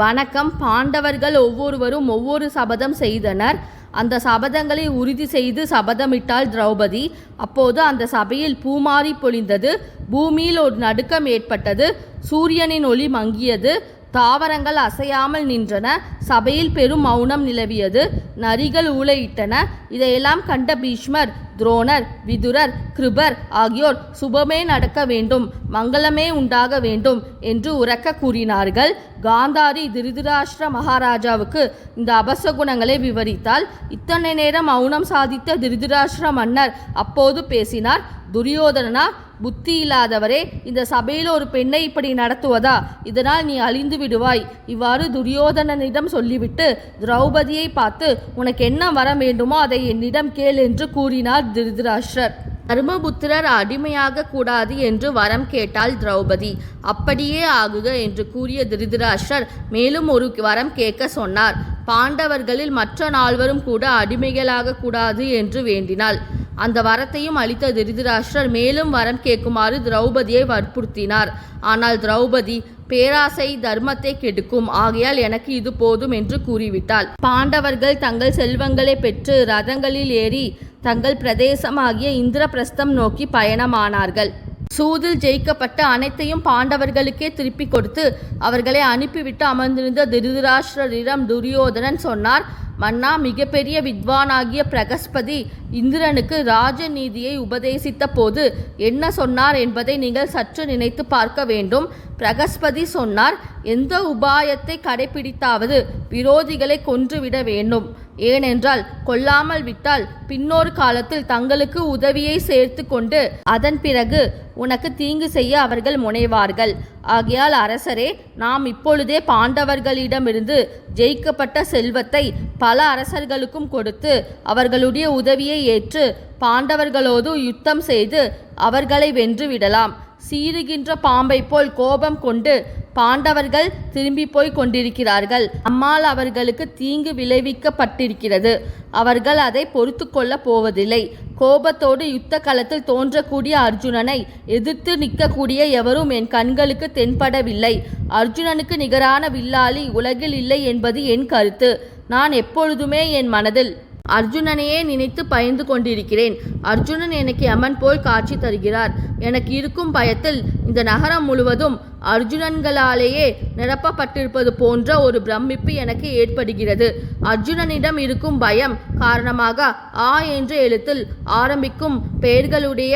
வணக்கம். பாண்டவர்கள் ஒவ்வொருவரும் ஒவ்வொரு சபதம் செய்தனர். அந்த சபதங்களை உறுதி செய்து சபதமிட்டாள் திரௌபதி. அப்போது அந்த சபையில் பூமாரி பொழிந்தது. பூமியில் ஒரு நடுக்கம் ஏற்பட்டது. சூரியனின் ஒளி மங்கியது. தாவரங்கள் அசையாமல் நின்றன. சபையில் பெரும் மௌனம் நிலவியது. நரிகள் ஊழையிட்டன. இதையெல்லாம் கண்ட பீஷ்மர் துரோணர் விதுரர் கிருபர் ஆகியோர் சுபமே நடக்க வேண்டும் மங்களமே உண்டாக வேண்டும் என்று உரக்க கூறினார்கள். காந்தாரி திருதராஷ்டிர மகாராஜாவுக்கு இந்த அபசகுணங்களை விவரித்தால் இத்தனை நேரம் மௌனம் சாதித்த திருதராஷ்டிர மன்னர் அப்போது பேசினார் துரியோதனனா புத்தி இல்லாதவரே இந்த சபையில் ஒரு பெண்ணை இப்படி நடத்துவதா? இதனால் நீ அழிந்து விடுவாய். இவ்வாறு துரியோதனனிடம் சொல்லிவிட்டு திரௌபதியை பார்த்து உனக்கு என்ன வர வேண்டுமோ அதை என்னிடம் கேள் என்று கூறினார் திருதராஷ்டர். தர்மபுத்திரர் அடிமையாக கூடாது என்று வரம் கேட்டாள் திரௌபதி. அப்படியே ஆகுக என்று கூறிய திருதராஷ்டர் மேலும் ஒரு வரம் கேட்க சொன்னார். பாண்டவர்களில் மற்ற நால்வரும் கூட அடிமைகளாக கூடாது என்று வேண்டினாள். அந்த வரத்தையும் அளித்த திருதராஷ்டிரர் மேலும் வரம் கேட்குமாறு திரௌபதியை வற்புறுத்தினார். ஆனால் திரௌபதி பேராசை தர்மத்தை கெடுக்கும். ஆகையால் எனக்கு இது போதும் என்று கூறிவிட்டாள். பாண்டவர்கள் தங்கள் செல்வங்களை பெற்று ரதங்களில் ஏறி தங்கள் பிரதேசமாகிய இந்திரபிரஸ்தம் நோக்கி பயணமானார்கள். சூதில் ஜெயிக்கப்பட்ட அனைத்தையும் பாண்டவர்களுக்கே திருப்பி கொடுத்து அவர்களை அனுப்பிவிட்டு அமர்ந்திருந்த திருதராஷ்டிரரிடம் துரியோதனன் சொன்னார் மன்னா மிகப்பெரிய வித்வானாகிய பிரகஸ்பதி இந்திரனுக்கு ராஜநீதியை உபதேசித்த போது என்ன சொன்னார் என்பதை நீங்கள் சற்று நினைத்து பார்க்க வேண்டும். பிரகஸ்பதி சொன்னார் எந்த உபாயத்தை கடைபிடித்தாவது விரோதிகளை கொன்றுவிட வேண்டும். ஏனென்றால் கொல்லாமல் விட்டால் பின்னொரு காலத்தில் தங்களுக்கு உதவியை சேர்த்து கொண்டு அதன் பிறகு உனக்கு தீங்கு செய்ய அவர்கள் முனைவார்கள். ஆகையால் அரசரே நாம் இப்பொழுதே பாண்டவர்களிடமிருந்து ஜெயிக்கப்பட்ட செல்வத்தை பல பல அரசர்களுக்கும் கொடுத்து அவர்களுடைய உதவியை ஏற்று பாண்டவர்களோடு யுத்தம் செய்து அவர்களை வென்று விடலாம். சீறுகின்ற பாம்பை போல் கோபம் கொண்டு பாண்டவர்கள் திரும்பி போய் கொண்டிருக்கிறார்கள். அம்மாள் அவர்களுக்கு தீங்கு விளைவிக்கப்பட்டிருக்கிறது. அவர்கள் அதை பொறுத்து போவதில்லை. கோபத்தோடு யுத்த களத்தில் தோன்றக்கூடிய அர்ஜுனனை எதிர்த்து நிற்கக்கூடிய எவரும் என் கண்களுக்கு தென்படவில்லை. அர்ஜுனனுக்கு நிகரான வில்லாளி உலகில் இல்லை என்பது என் கருத்து. நான் எப்பொழுதுமே என் மனதில் அர்ஜுனனையே நினைத்து பயந்து கொண்டிருக்கிறேன். அர்ஜுனன் எனக்கு யமன் போல் காட்சி தருகிறார். எனக்கு இருக்கும் பயத்தில் இந்த நகரம் முழுவதும் அர்ஜுனன்களாலேயே நிரப்பப்பட்டிருப்பது போன்ற ஒரு பிரமிப்பு எனக்கு ஏற்படுகிறது. அர்ஜுனனிடம் இருக்கும் பயம் காரணமாக ஆ என்ற எழுத்தில் ஆரம்பிக்கும் பெயர்களுடைய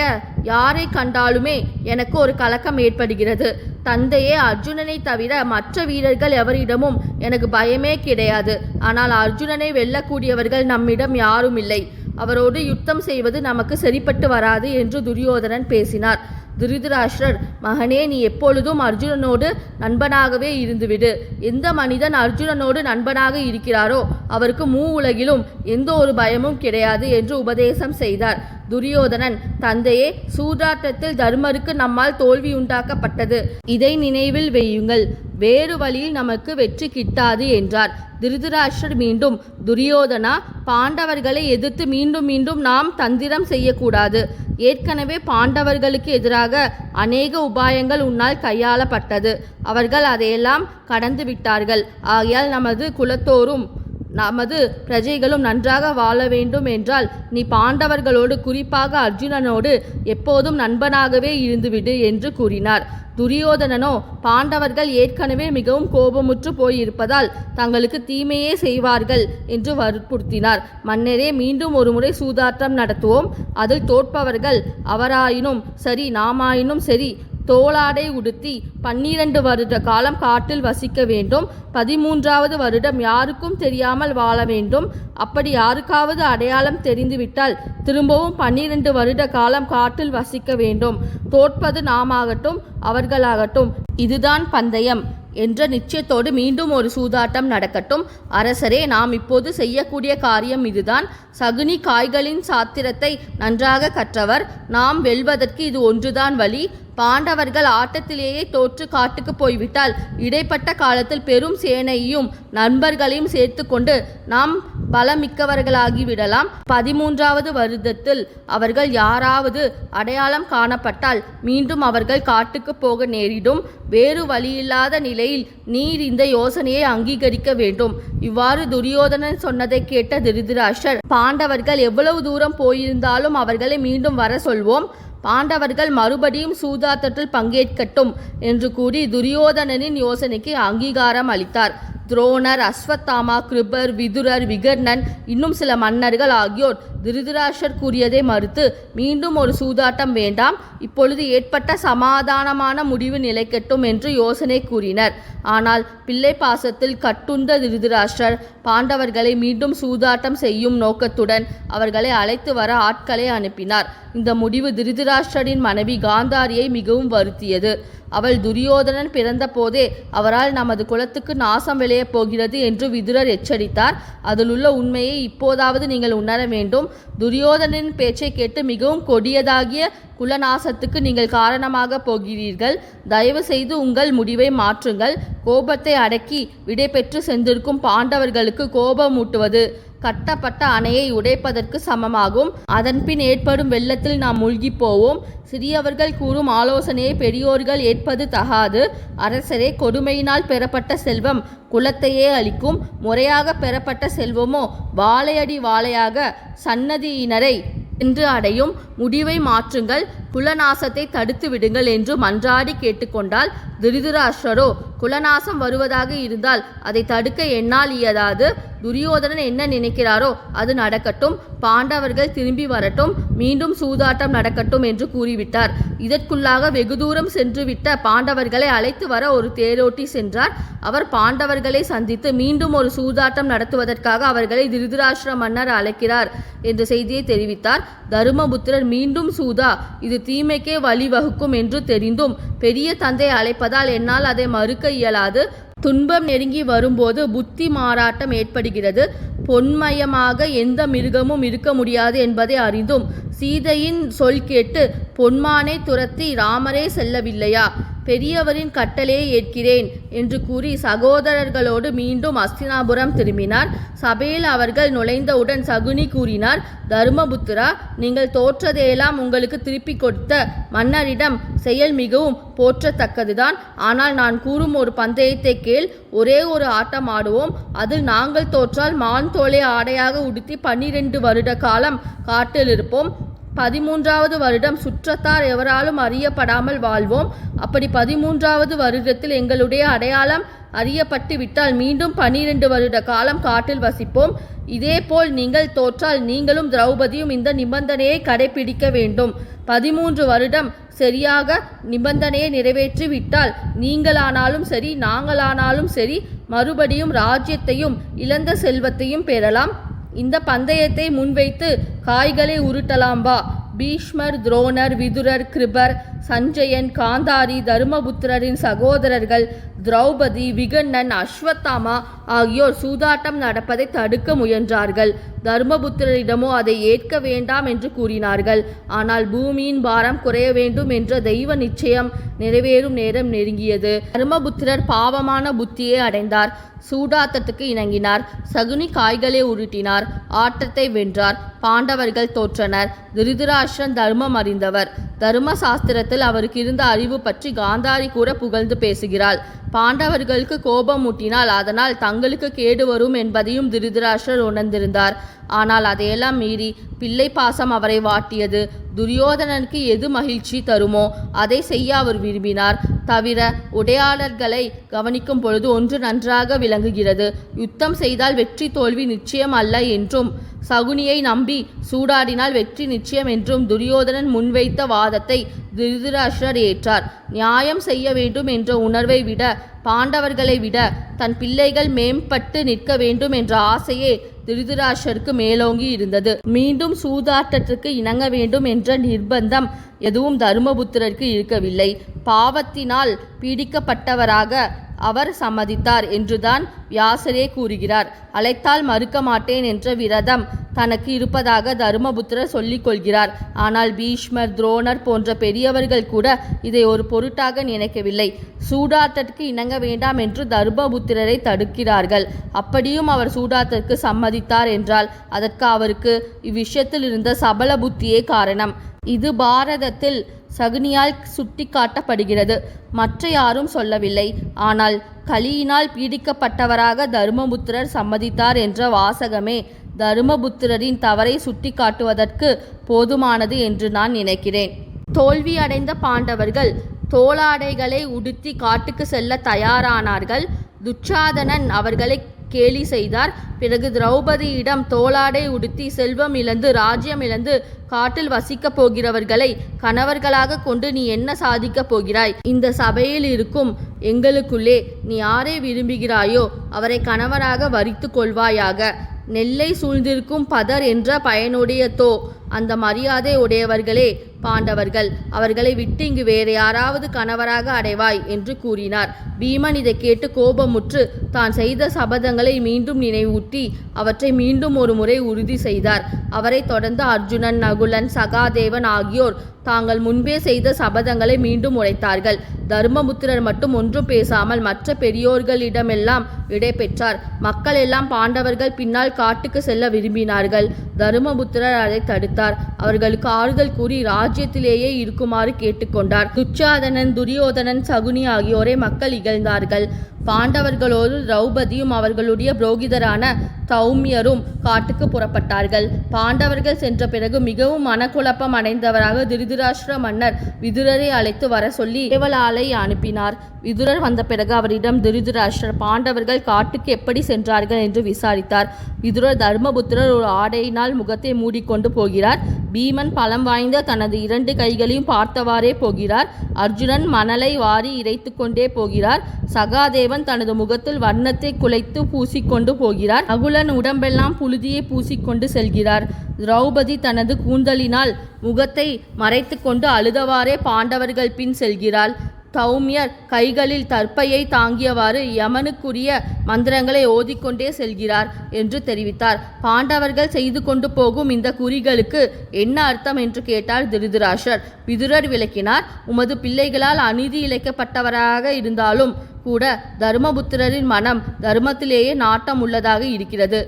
யாரை கண்டாலுமே எனக்கு ஒரு கலக்கம் ஏற்படுகிறது. தந்தையே அர்ஜுனனை தவிர மற்ற வீரர்கள் எவரிடமும் எனக்கு பயமே கிடையாது. ஆனால் அர்ஜுனனை வெல்லக்கூடியவர்கள் நம்மிடம் யாரும் இல்லை. அவரோடு யுத்தம் செய்வது நமக்கு சரிப்பட்டு வராது என்று துரியோதனன் பேசினார். திருதராஷ்டிரர் மகனே நீ எப்பொழுதும் அர்ஜுனனோடு நண்பனாகவே இருந்துவிடு. எந்த மனிதன் அர்ஜுனனோடு நண்பனாக இருக்கிறாரோ அவருக்கு மூ உலகிலும் எந்த ஒரு பயமும் கிடையாது என்று உபதேசம் செய்தார். துரியோதனன் தந்தையே சூதாட்டத்தில் தர்மருக்கு நம்மால் தோல்வி உண்டாக்கப்பட்டது. இதை நினைவில் வையுங்கள். வேறு வழியில் நமக்கு வெற்றி கிட்டாது என்றார். திருதராஷ்டர் மீண்டும் துரியோதனா பாண்டவர்களை எதிர்த்து மீண்டும் மீண்டும் நாம் தந்திரம் செய்யக்கூடாது. ஏற்கனவே பாண்டவர்களுக்கு எதிராக அநேக உபாயங்கள் உன்னால் கையாளப்பட்டது. அவர்கள் அதையெல்லாம் கடந்து விட்டார்கள். ஆகையால் நமது குலத்தோரும் நமது பிரஜைகளும் நன்றாக வாழ வேண்டும் என்றால் நீ பாண்டவர்களோடு குறிப்பாக அர்ஜுனனோடு எப்போதும் நண்பனாகவே இருந்துவிடு என்று கூறினார். துரியோதனனோ பாண்டவர்கள் ஏற்கனவே மிகவும் கோபமுற்று போயிருப்பதால் தங்களுக்கு தீமையே செய்வார்கள் என்று வற்புறுத்தினார். மன்னரே மீண்டும் ஒருமுறை சூதாட்டம் நடத்துவோம். அதில் தோற்பவர்கள் அவராயினும் சரி நாமாயினும் சரி தோளாடை உடுத்தி பன்னிரண்டு வருட காலம் காட்டில் வசிக்க வேண்டும். பதிமூன்றாவது வருடம் யாருக்கும் தெரியாமல் வாழ வேண்டும். அப்படி யாருக்காவது அடையாளம் தெரிந்துவிட்டால் திரும்பவும் பன்னிரண்டு வருட காலம் காட்டில் வசிக்க வேண்டும். தோற்பது நாமாகட்டும் அவர்களாகட்டும். இதுதான் பந்தயம். என்ற நிச்சயத்தோடு மீண்டும் ஒரு சூதாட்டம் நடக்கட்டும். அரசரே நாம் இப்போது செய்யக்கூடிய காரியம் இதுதான். சகுனி காய்களின் சாத்திரத்தை நன்றாக கற்றவர். நாம் வெல்வதற்கு இது ஒன்றுதான் வழி. பாண்டவர்கள் ஆட்டத்திலேயே தோற்று காட்டுக்கு போய்விட்டால் இடைப்பட்ட காலத்தில் பெரும் சேனையையும் நண்பர்களையும் சேர்த்து கொண்டு நாம் பலமிக்கவர்களாகிவிடலாம் பதிமூன்றாவது வருடத்தில் அவர்கள் யாராவது அடையாளம் காணப்பட்டால் மீண்டும் அவர்கள் காட்டுக்கு போக நேரிடும். வேறு வழியில்லாத நிலையில் நீர் இந்த யோசனையை அங்கீகரிக்க வேண்டும். இவ்வாறு துரியோதனன் சொன்னதை கேட்ட திருதராஷ்டர் பாண்டவர்கள் எவ்வளவு தூரம் போயிருந்தாலும் அவர்களை மீண்டும் வர சொல்வோம். பாண்டவர்கள் மறுபடியும் சூதாட்டத்தில் பங்கேற்கட்டும் என்று கூறி துரியோதனனின் யோசனைக்கு அங்கீகாரம் அளித்தார். துரோணர் அஸ்வத்தாமா கிருபர் விதுரர் விகர்ணன் இன்னும் சில மன்னர்கள் ஆகியோர் திருதராஷர் கூறியதை மறுத்து மீண்டும் ஒரு சூதாட்டம் வேண்டாம். இப்பொழுது ஏற்பட்ட சமாதானமான முடிவு நிலைக்கட்டும் என்று யோசனை கூறினர். ஆனால் பிள்ளை பாசத்தில் கட்டுண்ட திருதராஷ்டர் பாண்டவர்களை மீண்டும் சூதாட்டம் செய்யும் நோக்கத்துடன் அவர்களை அழைத்து வர ஆட்களை அனுப்பினார். இந்த முடிவு திருதராஷ்டரின் மனைவி காந்தாரியை மிகவும் வருத்தியது. அவள் துரியோதனன் பிறந்த போதே அவரால் நமது குலத்துக்கு நாசம் விளையப் போகிறது என்று விதுரர் எச்சரித்தார். அதிலுள்ள உண்மையை இப்போதாவது நீங்கள் உணர வேண்டும். துரியோதனின் பேச்சை கேட்டு மிகவும் கொடியதாகிய குலநாசத்துக்கு நீங்கள் காரணமாக போகிறீர்கள். தயவு செய்து உங்கள் முடிவை மாற்றுங்கள். கோபத்தை அடக்கி விடை பெற்று சென்றிருக்கும் பாண்டவர்களுக்கு கோபமூட்டுவது. கட்டப்பட்ட அணையை உடைப்பதற்கு சமமாகும். அதன்பின் ஏற்படும் வெள்ளத்தில் நாம் மூழ்கிப் போவோம் சிறியவர்கள் கூறும் ஆலோசனையை பெரியோர்கள் ஏற்பது தகாது. அரசரே கொடுமையினால் பெறப்பட்ட செல்வம் குலத்தையே அளிக்கும் முறையாக பெறப்பட்ட செல்வமோ வாழையடி வாழையாக சன்னதியினரை என்று அடையும். முடிவை மாற்றுங்கள். குலநாசத்தை தடுத்து விடுங்கள் என்று மன்றாடி கேட்டுக்கொண்டால் திருதராஷ்டரோ குலநாசம் வருவதாக இருந்தால் அதை தடுக்க என்னால் இயலாது. துரியோதனன் என்ன நினைக்கிறாரோ அது நடக்கட்டும். பாண்டவர்கள் திரும்பி வரட்டும். மீண்டும் சூதாட்டம் நடக்கட்டும் என்று கூறிவிட்டார். இதற்குள்ளாக வெகு தூரம் சென்றுவிட்ட பாண்டவர்களை அழைத்து வர ஒரு தேரோட்டி சென்றார். அவர் பாண்டவர்களை சந்தித்து மீண்டும் ஒரு சூதாட்டம் நடத்துவதற்காக அவர்களை திருதராஷ்டிர மன்னர் அழைக்கிறார் என்ற செய்தியை தெரிவித்தார். தருமபுத்திரர் மீண்டும் சூதா இது தீமைக்கே வழிவகுக்கும் என்று தெரிந்தும் பெரிய தந்தை அழைப்பதால் என்னால் அதை மறுக்க இயலாது. துன்பம் நெருங்கி வரும்போது புத்தி மாறாட்டம் ஏற்படுகிறது. பொன்மயமாக எந்த மிருகமும் இருக்க முடியாது என்பதை அறிந்தும் சீதையின் சொல் கேட்டு பொன்மானை துரத்தி ராமரே செல்லவில்லையா? பெரியவரின் கட்டளையை ஏற்கிறேன் என்று கூறி சகோதரர்களோடு மீண்டும் அஸ்தினாபுரம் திரும்பினார். சபையில் அவர்கள் நுழைந்தவுடன் சகுனி கூறினார் தருமபுத்திரா நீங்கள் தோற்றதையெல்லாம் உங்களுக்கு திருப்பிக் கொடுத்த மன்னரிடம் செயல் மிகவும் போற்றத்தக்கதுதான். ஆனால் நான் கூறும் ஒரு பந்தயத்தை கேள் ஒரே ஒரு ஆட்டம் ஆடுவோம். அதில் நாங்கள் தோற்றால் மான் தோலை ஆடையாக உடுத்தி பன்னிரண்டு வருட காலம் காட்டில் இருப்போம் பதிமூன்றாவது வருடம் சுற்றத்தார் எவராலும் அறியப்படாமல் வாழ்வோம். அப்படி பதிமூன்றாவது வருடத்தில் எங்களுடைய அடையாளம் அறியப்பட்டு விட்டால் மீண்டும் பனிரெண்டு வருட காலம் காட்டில் வசிப்போம். இதேபோல் நீங்கள் தோற்றால் நீங்களும் திரௌபதியும் இந்த நிபந்தனையை கடைபிடிக்க வேண்டும். பதிமூன்று வருடம் சரியாக நிபந்தனையை நிறைவேற்றி விட்டால் நீங்களானாலும் சரி நாங்களானாலும் சரி மறுபடியும் ராஜ்யத்தையும் இழந்த செல்வத்தையும் பெறலாம். இந்த பந்தயத்தை முன்வைத்து காய்களை உருட்டலாம் வா. பீஷ்மர் துரோணர் விதுரர் கிருபர் சஞ்சயன் காந்தாரி தருமபுத்திரரின் சகோதரர்கள் திரௌபதி விகண்ணன் அஸ்வத்தாமா ஆகியோர் சூதாட்டம் நடப்பதை தடுக்க முயன்றார்கள். தர்மபுத்திரரிடமோ அதை ஏற்க வேண்டாம் என்று கூறினார்கள். ஆனால் பூமியின் பாரம் குறைய வேண்டும் என்ற தெய்வ நிச்சயம் நிறைவேறும் நேரம் நெருங்கியது. தர்மபுத்திரர் பாவமான புத்தியை அடைந்தார். சூடாட்டத்துக்கு இணங்கினார். சகுனி காய்களை உருட்டினார். ஆட்டத்தை வென்றார். பாண்டவர்கள் தோற்றனர். திருதராஷ்டிரன் தர்மம் அறிந்தவர். தர்ம சாஸ்திரத்தை சாஸ்திரத்தில் அவருக்கு இருந்த அறிவு பற்றி காந்தாரி கூட புகழ்ந்து பேசுகிறாள். பாண்டவர்களுக்கு கோபம் மூட்டினால் அதனால் தங்களுக்கு கேடு வரும் என்பதையும் திருதராஷ்டிரர் உணர்ந்திருந்தார். ஆனால் அதையெல்லாம் மீறி பிள்ளை பாசம் அவரை வாட்டியது. துரியோதனனுக்கு எது மகிழ்ச்சி தருமோ அதை செய்ய அவர் விரும்பினார். தவிர உடையாளர்களை கவனிக்கும் பொழுது ஒன்று நன்றாக விளங்குகிறது. யுத்தம் செய்தால் வெற்றி தோல்வி நிச்சயம் அல்ல என்றும் சகுனியை நம்பி சூடாடினால் வெற்றி நிச்சயம் என்றும் துரியோதனன் முன்வைத்த வாதத்தை திருதராஷ்டிரர் ஏற்றார். நியாயம் செய்ய வேண்டும் என்ற உணர்வை விட பாண்டவர்களை விட தன் பிள்ளைகள் மேம்பட்டு நிற்க வேண்டும் என்ற ஆசையே திருதராஷருக்கு மேலோங்கி இருந்தது. மீண்டும் சூதாட்டத்திற்கு இணங்க வேண்டும் என்ற நிர்பந்தம் எதுவும் தருமபுத்திரருக்கு இருக்கவில்லை. பாவத்தினால் பீடிக்கப்பட்டவராக அவர் சம்மதித்தார் என்றுதான் வியாசரே கூறுகிறார். அழைத்தால் மறுக்க மாட்டேன் என்ற விரதம் தனக்கு இருப்பதாக தருமபுத்திரர் சொல்லிக் கொள்கிறார். ஆனால் பீஷ்மர் துரோணர் போன்ற பெரியவர்கள் கூட இதை ஒரு பொருட்டாக நினைக்கவில்லை. சூடாத்தற்கு இணங்க வேண்டாம் என்று தர்மபுத்திரரை தடுக்கிறார்கள். அப்படியும் அவர் சூடாத்தற்கு சம்மதித்தார் என்றால் அதற்கு அவருக்கு இவ்விஷயத்தில் இருந்த சபல புத்தியே காரணம். இது பாரதத்தில் சகுனியால் சுட்டி காட்டப்படுகிறது மற்ற யாரும் சொல்லவில்லை. ஆனால் கலியினால் பீடிக்கப்பட்டவராக தருமபுத்திரர் சம்மதித்தார் என்ற வாசகமே. தருமபுத்திரரின் தவறை சுட்டிக்காட்டுவதற்கு போதுமானது என்று நான் நினைக்கிறேன். தோல்வியடைந்த பாண்டவர்கள் தோளாடைகளை உடுத்தி காட்டுக்கு செல்ல தயாரானார்கள். துச்சாதனன் அவர்களை கேலி செய்தார். பிறகு திரௌபதியிடம் தோளாடை உடுத்தி செல்வம் இழந்து ராஜ்யம் இழந்து காட்டில் வசிக்கப் போகிறவர்களை கணவர்களாக கொண்டு நீ என்ன சாதிக்கப் போகிறாய்? இந்த சபையில் இருக்கும் எங்களுக்குள்ளே நீ யாரை விரும்புகிறாயோ அவரை கணவராக வரித்து கொள்வாயாக. நெல்லை சூழ்ந்திருக்கும் பதர் என்ற பயனுடைய தோ அந்த மரியாதை உடையவர்களே பாண்டவர்கள் அவர்களை விட்டு இங்கு வேறு யாராவது கணவராக அடைவாய் என்று கூறினார். பீமன் இதை கேட்டு கோபமுற்று தான் செய்த சபதங்களை மீண்டும் நினைவூட்டி அவற்றை மீண்டும் ஒரு முறை உறுதி செய்தார். அவரை தொடர்ந்து அர்ஜுனன் நகுலன் சகாதேவன் ஆகியோர் தாங்கள் முன்பே செய்த சபதங்களை மீண்டும் உரைத்தார்கள். தர்மபுத்திரர் மட்டும் ஒன்றும் பேசாமல் மற்ற பெரியோர்களிடமெல்லாம் விடைபெற்றார் மக்கள் எல்லாம் பாண்டவர்கள் பின்னால் காட்டுக்கு செல்ல விரும்பினார்கள். தருமபுத்திரர் அதை தடுத்தார். அவர்களுக்கு ஆறுதல் கூறி ராஜ்யத்திலேயே இருக்குமாறு கேட்டுக்கொண்டார். துச்சாதனன் துரியோதனன் சகுனி ஆகியோரை மக்கள் இகழ்ந்தார்கள். பாண்டவர்களோடு திரௌபதியும் அவர்களுடைய புரோகிதரான தௌமியரும் காட்டுக்கு புறப்பட்டார்கள். பாண்டவர்கள் சென்ற பிறகு மிகவும் மனக்குழப்பம் அடைந்தவராக திருதராஷ்டிர மன்னர் விதுரரை அழைத்து வர சொல்லி தேவலாலை அனுப்பினார். விதுரர் வந்த பிறகு அவரிடம் திருதராஷ்டிரர் பாண்டவர்கள் காட்டுக்கு எப்படி சென்றார்கள்? என்று விசாரித்தார். விதுரர் தர்மபுத்திரர் ஒரு ஆடையினால் முகத்தை மூடிக்கொண்டு போகிறார். பீமன் பலம் வாய்ந்த தனது இரண்டு கைகளையும் பார்த்தவாறே போகிறார். அர்ஜுனன் மணலை வாரி இறைத்து கொண்டே போகிறார். சகாதேவன் தனது முகத்தில் வண்ணத்தை குலைத்து பூசிக்கொண்டு போகிறார். அகுலன் உடம்பெல்லாம் புழுதியை பூசிக்கொண்டு செல்கிறார். திரௌபதி தனது கூந்தலினால் முகத்தை மறைத்துக்கொண்டு அழுதவாறே பாண்டவர்கள் பின் செல்கிறாள். தௌமியர் கைகளில் தற்பையை தாங்கியவாறு யமனுக்குரிய மந்திரங்களை ஓதிக்கொண்டே செல்கிறார் என்று தெரிவித்தார். பாண்டவர்கள் செய்து கொண்டு போகும் இந்த குறிகளுக்கு என்ன அர்த்தம் என்று கேட்டார் திருதராஷர் விதுரர் விளக்கினார் உமது பிள்ளைகளால் அநீதி இழைக்கப்பட்டவராக இருந்தாலும் கூட தருமபுத்திரரின் மனம் தர்மத்திலேயே நாட்டம் உள்ளதாக இருக்கிறது.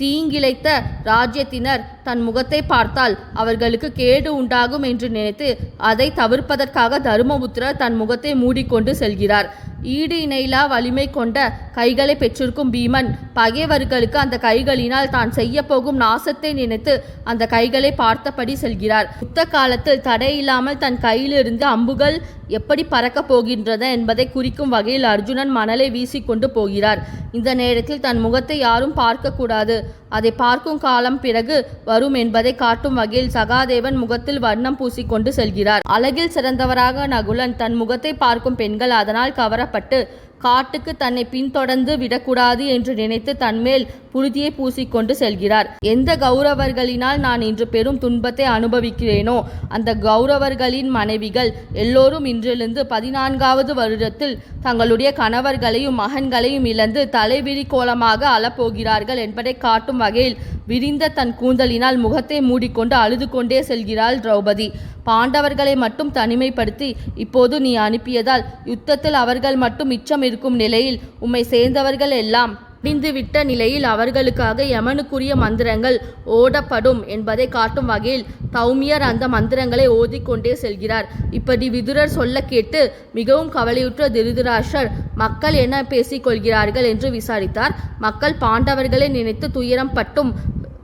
தீங்கிழைத்த ராஜ்யத்தினர் தன் முகத்தை பார்த்தால் அவர்களுக்கு கேடு உண்டாகும் என்று நினைத்து அதை தவிர்ப்பதற்காக தருமபுத்திரர் தன் முகத்தை மூடிக்கொண்டு செல்கிறார். ஈடு இணையிலா வலிமை கொண்ட கைகளை பெற்றிருக்கும் பீமன். பகைவர்களுக்கு அந்த கைகளினால் தான் செய்ய போகும் நாசத்தை நினைத்து அந்த கைகளை பார்த்தபடி செல்கிறார். யுத்த காலத்தில் தடையில்லாமல் தன் கையிலிருந்து அம்புகள் எப்படி பறக்கப் போகின்றன என்பதை குறிக்கும் வகையில் அர்ஜுனன் மணலை வீசிக்கொண்டு போகிறார். இந்த நேரத்தில் தன் முகத்தை யாரும் பார்க்கக்கூடாது அதை பார்க்கும் காலம் பிறகு வரும் என்பதை காட்டும் வகையில் சகாதேவன் முகத்தில் வண்ணம் பூசிக்கொண்டு செல்கிறார். அழகில் சிறந்தவராக நகுலன் தன் முகத்தை பார்க்கும் பெண்கள் அதனால் கவர கவரப்பட்டு காட்டுக்கு தன்னை பின்தொடர்ந்து விடக்கூடாது என்று நினைத்து தன்மேல் புழுதியை பூசிக்கொண்டு செல்கிறார். எந்த கௌரவர்களினால் நான் இன்று பெரும் துன்பத்தை அனுபவிக்கிறேனோ அந்த கௌரவர்களின் மனைவிகள் எல்லோரும் இன்றிலிருந்து பதினான்காவது வருடத்தில் தங்களுடைய கணவர்களையும் மகன்களையும் இழந்து தலைவிரி கோலமாக அழப்போகிறார்கள் என்பதை காட்டும் வகையில் விரிந்த தன் கூந்தலினால் முகத்தை மூடிக்கொண்டு அழுது கொண்டே செல்கிறாள் திரௌபதி. பாண்டவர்களை மட்டும் தனிமைப்படுத்தி இப்போது நீ அனுப்பியதால் யுத்தத்தில் அவர்கள் மட்டும் மிச்சம் இருக்கும் நிலையில் உம்மை சேர்ந்தவர்கள் எல்லாம் விட்ட நிலையில் அவர்களுக்காக யமனுக்குரிய மந்திரங்கள் ஓடப்படும் என்பதை காட்டும் வகையில் தௌமியர் அந்த மந்திரங்களை ஓதிக்கொண்டே செல்கிறார். இப்படி விதுரர் சொல்ல கேட்டு மிகவும் கவலையுற்ற திருதராஷர் மக்கள் என்ன பேசிக்கொள்கிறார்கள்? என்று விசாரித்தார். மக்கள் பாண்டவர்களை நினைத்து துயரம் பட்டும்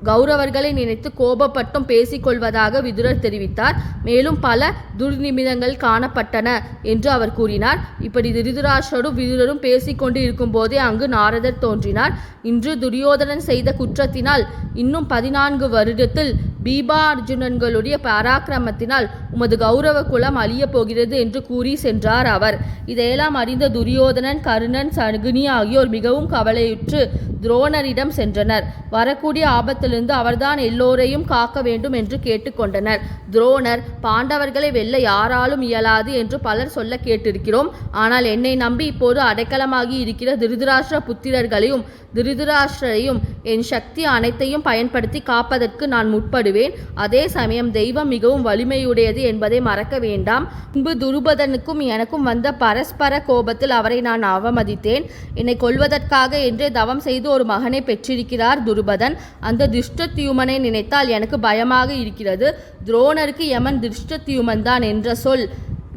கௌரவர்களை நினைத்து கோபப்பட்டும் பேசிக்கொள்வதாக விதுரர் தெரிவித்தார். மேலும் பல துர்நிமிதங்கள் காணப்பட்டன என்று அவர் கூறினார். இப்படி திருதராஷரும் விதுரரும் பேசிக்கொண்டு இருக்கும்போதே அங்கு நாரதர் தோன்றினார். இன்று துரியோதனன் செய்த குற்றத்தினால் இன்னும் பதினான்கு வருடத்தில் பீபா அர்ஜுனன்களுடைய பராக்கிரமத்தினால் உமது கௌரவ குலம் அழியப் போகிறது என்று கூறி சென்றார் அவர். இதையெல்லாம் அறிந்த துரியோதனன் கருணன் சகுனி ஆகியோர் மிகவும் கவலையுற்று துரோணரிடம் சென்றனர். வரக்கூடிய ஆபத்திலிருந்து அவர்தான் எல்லோரையும் காக்க வேண்டும் என்று கேட்டுக்கொண்டனர். துரோணர் பாண்டவர்களை வெல்ல யாராலும் இயலாது என்று பலர் சொல்ல கேட்டிருக்கிறோம். ஆனால் என்னை நம்பி இப்போது அடைக்கலமாகி இருக்கிற திருதராஷ்டிர புத்திரர்களையும் திருதராஷ்டிரையும் என் சக்தி அனைத்தையும் பயன்படுத்தி காப்பதற்கு நான் முற்படுவேன். அதே சமயம் தெய்வம் மிகவும் வலிமையுடையது என்பதை மறக்க வேண்டாம். முன்பு துருபதனுக்கும் எனக்கும் வந்த பரஸ்பர கோபத்தில் அவரை நான் அவமதித்தேன். என்னை கொல்வதற்காக என்றே தவம் செய்து ஒரு மகனை பெற்றிருக்கிறார் துருபதன். அந்த திருஷ்டத்யுமனை நினைத்தால் எனக்கு பயமாக இருக்கிறது. துரோணருக்கு யமன் திருஷ்டத்யுமன் தான் என்ற சொல்.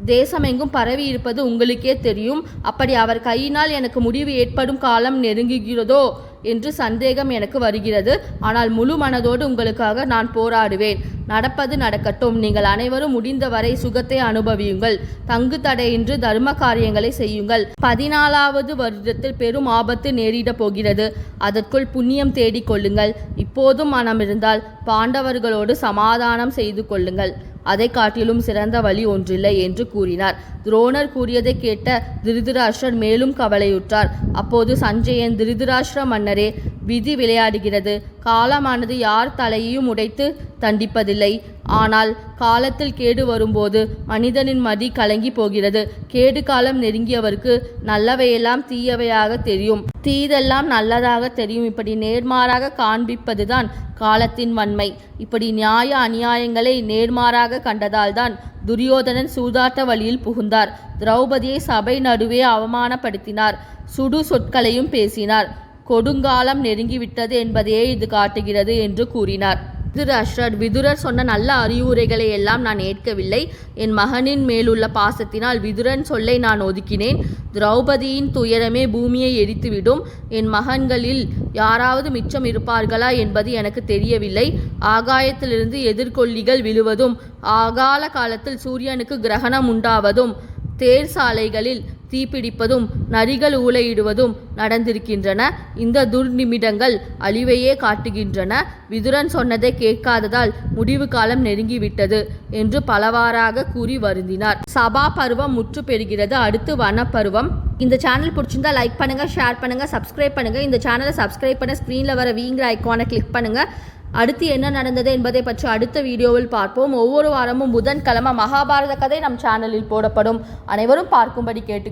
தேசமெங்கும் பரவி இருப்பது உங்களுக்கே தெரியும். அப்படி அவர் கையினால் எனக்கு முடிவு ஏற்படும் காலம் நெருங்குகிறதோ? என்று சந்தேகம் எனக்கு வருகிறது. ஆனால் முழு மனதோடு உங்களுக்காக நான் போராடுவேன். நடப்பது நடக்கட்டும். நீங்கள் அனைவரும் முடிந்தவரை சுகத்தை அனுபவியுங்கள். தங்கு தடையின்றி தர்ம காரியங்களை செய்யுங்கள். பதினாலாவது வருடத்தில் பெரும் ஆபத்து நேரிடப் போகிறது. அதற்குள் புண்ணியம் தேடிக் கொள்ளுங்கள். இப்போதும் மனம் இருந்தால் பாண்டவர்களோடு சமாதானம் செய்து கொள்ளுங்கள். அதை காட்டிலும் சிறந்த வழி ஒன்றில்லை என்று கூறினார். துரோணர் கூறியதை கேட்ட திருதராஷ்டிரர் மேலும் கவலையுற்றார். அப்போது சஞ்சயன் திருதராஷ்டிர மன்னரே விதி விளையாடுகிறது. காலமானது யார் தலையையும் உடைத்து தண்டிப்பதில்லை. ஆனால் காலத்தில் கேடு வரும்போது மனிதனின் மதி கலங்கி போகிறது. கேடு காலம் நெருங்கியவருக்கு நல்லவையெல்லாம் தீயவையாக தெரியும். தீதெல்லாம் நல்லதாக தெரியும். இப்படி நேர்மாறாக காண்பிப்பதுதான் காலத்தின் வன்மை. இப்படி நியாய அநியாயங்களை நேர்மாறாக கண்டதால்தான் துரியோதனன் சூதாட்ட வழியில் புகுந்தார். திரௌபதியை சபை நடுவே அவமானப்படுத்தினார். சுடு சொற்களையும் பேசினார். கொடுங்காலம் நெருங்கிவிட்டது என்பதையே இது காட்டுகிறது என்று கூறினார். திருதராஷ்டிரர் விதுரர் சொன்ன நல்ல அறிவுரைகளை எல்லாம் நான் ஏற்கவில்லை. என் மகனின் மேலுள்ள பாசத்தினால் விதுரன் சொல்லை நான் ஒதுக்கினேன். திரௌபதியின் துயரமே பூமியை எரித்துவிடும். என் மகன்களில் யாராவது மிச்சம் இருப்பார்களா என்பது எனக்கு தெரியவில்லை. ஆகாயத்திலிருந்து எதிர்கொல்லிகள் விழுவதும் ஆகால காலத்தில் சூரியனுக்கு கிரகணம் உண்டாவதும் தேர் சாலைகளில் தீப்பிடிப்பதும் நரிகள் ஊளையிடுவதும் நடந்திருக்கின்றன. இந்த துர்நிமிடங்கள் அழிவையே காட்டுகின்றன. விதுரன் சொன்னதை கேட்காததால் முடிவு காலம் நெருங்கிவிட்டது என்று பலவாறாக கூறி வருந்தினார். சபா பருவம் முற்று பெறுகிறது. அடுத்து வனப்பருவம். இந்த சேனல் பிடிச்சிருந்தா லைக் பண்ணுங்கள் ஷேர் பண்ணுங்க சப்ஸ்கிரைப் பண்ணுங்க. இந்த சேனலை சப்ஸ்கிரைப் பண்ண ஸ்க்ரீனில் வர வீங்கிற ஐக்கானை கிளிக் பண்ணுங்கள் அடுத்து என்ன நடந்தது என்பதை பற்றி அடுத்த வீடியோவில் பார்ப்போம். ஒவ்வொரு வாரமும் புதன்கிழமை மகாபாரத கதை நம் சேனலில் போடப்படும். அனைவரும் பார்க்கும்படி கேட்டுக்கொள்